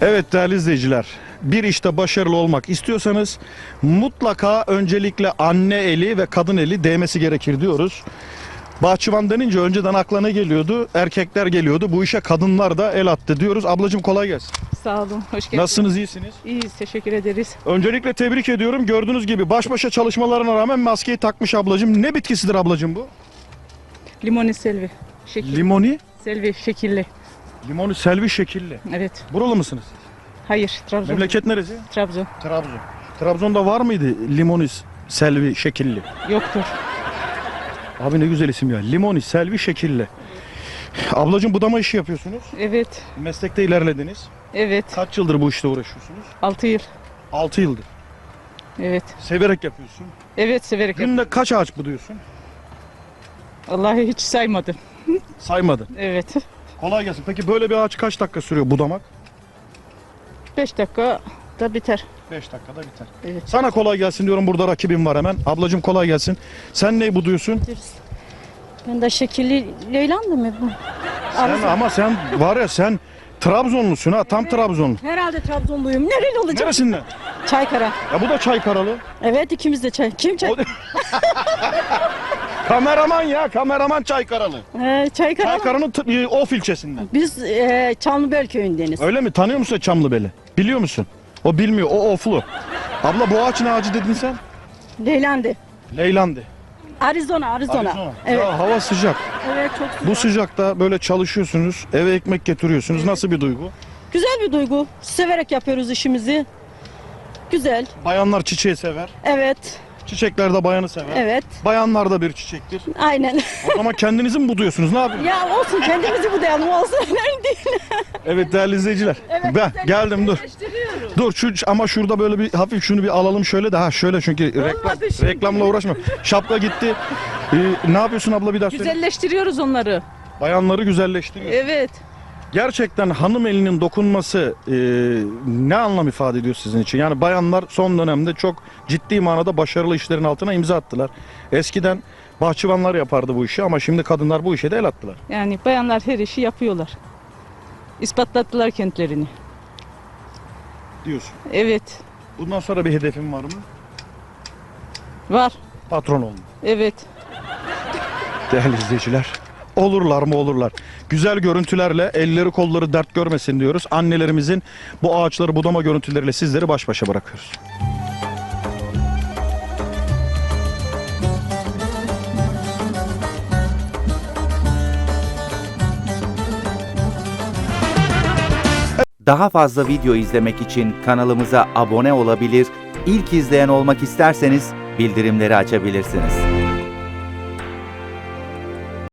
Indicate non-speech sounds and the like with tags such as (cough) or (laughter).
Evet değerli izleyiciler, bir işte başarılı olmak istiyorsanız mutlaka öncelikle anne eli ve kadın eli değmesi gerekir diyoruz. Bahçıvan denince önceden aklına geliyordu, erkekler geliyordu. Bu işe kadınlar da el attı diyoruz. Ablacığım kolay gelsin. Sağ olun, hoş geldiniz. Nasılsınız, iyisiniz? İyiyiz, teşekkür ederiz. Öncelikle tebrik ediyorum. Gördüğünüz gibi baş başa çalışmalarına rağmen maskeyi takmış ablacığım. Ne bitkisidir ablacığım bu? Limoni selvi. Şekil. Limoni. selvi, şekilli. Limoni selvi şekilli. Evet. Buralı mısınız? Hayır, Trabzon. Memleket neresi? Trabzon. Trabzon. Trabzon'da var mıydı limonis selvi şekilli? Yoktur. Abi ne güzel isim ya. Limoni selvi şekilli. Ablacığım budama işi yapıyorsunuz. Evet, Meslekte ilerlediniz. evet. Kaç yıldır bu işte uğraşıyorsunuz? 6 yıl. 6 yıldır. Evet. Severek yapıyorsun. Evet, severek Günde kaç ağaç buduyorsun? Vallahi hiç saymadım. Saymadın. Evet. Kolay gelsin. Peki böyle bir ağaç kaç dakika sürüyor budamak? 5 dakika da biter. 5 dakikada biter. Evet. Sana kolay gelsin diyorum. Burada rakibim var hemen. Ablacığım kolay gelsin. Sen ne buduyorsun? Ben de şekilli Leylan'dı mı bu? Sen ama sen var ya sen Trabzonlusun ha. Tam Trabzonlu. Herhalde Trabzonluyum. Nereli olacak? Neresinden? Çaykara. Ya bu da Çaykaralı. Evet ikimiz de çay. Kim çay? O- (laughs) Kameraman ya. Kameraman Çaykaralı. Ee, Çaykara. Çaykara'nın t- Of ilçesinden. Biz e, Çamlıbel köyündeniz. Öyle mi? Tanıyor musun Çamlıbel'i? Biliyor musun? O bilmiyor. O oflu. Abla bu ağaç ne ağacı dedin sen? Leylan'dı. Leylandı. Arizona, Arizona. Evet. Ya hava sıcak. Evet çok güzel. Bu sıcakta böyle çalışıyorsunuz. Eve ekmek getiriyorsunuz. Nasıl bir duygu? Güzel bir duygu. Severek yapıyoruz işimizi. Güzel. Bayanlar çiçeği sever. Evet. Çiçekler de bayanı sever. Evet. Bayanlar da bir çiçektir. Aynen. O zaman kendinizi mi buduyorsunuz? Ne yapıyorsunuz? ya olsun kendimizi bu dayalım olsun. (laughs) Önemli değil. Evet değerli izleyiciler. ben geldim dur. Dur şu ama şurada böyle bir hafif şunu bir alalım şöyle de ha şöyle çünkü reklam, şimdi. reklamla uğraşma. Şapka gitti. Ee, ne yapıyorsun abla bir daha söyle. Güzelleştiriyoruz onları. Bayanları güzelleştiriyor. Evet. Gerçekten hanım elinin dokunması e, ne anlam ifade ediyor sizin için? Yani bayanlar son dönemde çok ciddi manada başarılı işlerin altına imza attılar. Eskiden bahçıvanlar yapardı bu işi ama şimdi kadınlar bu işe de el attılar. Yani bayanlar her işi yapıyorlar. İspatlattılar kentlerini. Diyorsun. Evet. Bundan sonra bir hedefin var mı? Var. Patron olmak. Evet. Değerli izleyiciler. Olurlar mı olurlar. Güzel görüntülerle elleri kolları dert görmesin diyoruz. Annelerimizin bu ağaçları budama görüntüleriyle sizleri baş başa bırakıyoruz. Daha fazla video izlemek için kanalımıza abone olabilir, ilk izleyen olmak isterseniz bildirimleri açabilirsiniz.